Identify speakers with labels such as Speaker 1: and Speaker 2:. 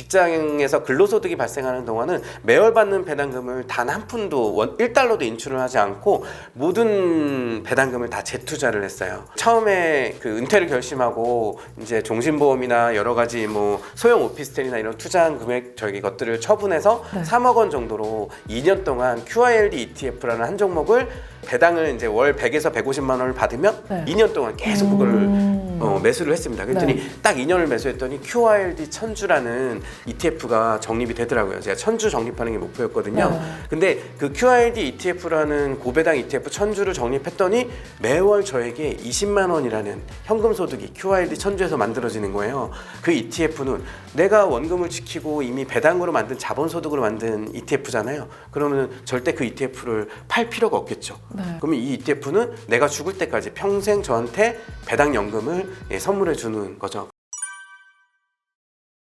Speaker 1: 직장에서 근로소득이 발생하는 동안은 매월 받는 배당금을 단 한 푼도 원 1달러도 인출을 하지 않고 모든 배당금을 다 재투자를 했어요. 처음에 그 은퇴를 결심하고 이제 종신보험이나 여러 가지 뭐 소형 오피스텔이나 이런 투자한 금액 저기 것들을 처분해서
Speaker 2: 네.
Speaker 1: 3억 원 정도로 2년 동안 QILD ETF라는 한 종목을 배당을 이제 월 100에서 150만 원을 받으면
Speaker 2: 네.
Speaker 1: 2년 동안 계속 그거를
Speaker 2: 음.
Speaker 1: 어, 매수를 했습니다. 그랬더니
Speaker 2: 네.
Speaker 1: 딱 2년을 매수했더니 QILD 천주라는 ETF가 적립이 되더라고요. 제가 천주 적립하는 게 목표였거든요.
Speaker 2: 네.
Speaker 1: 근데 그 QILD ETF라는 고배당 ETF 천주를 적립했더니 매월 저에게 20만 원이라는 현금 소득이 QILD 천주에서 만들어지는 거예요. 그 ETF는 내가 원금을 지키고 이미 배당으로 만든 자본 소득으로 만든 ETF잖아요. 그러면 절대 그 ETF를 팔 필요가 없겠죠.
Speaker 2: 네.
Speaker 1: 그러면 이 ETF는 내가 죽을 때까지 평생 저한테 배당 연금을 예, 선물해 주는 거죠.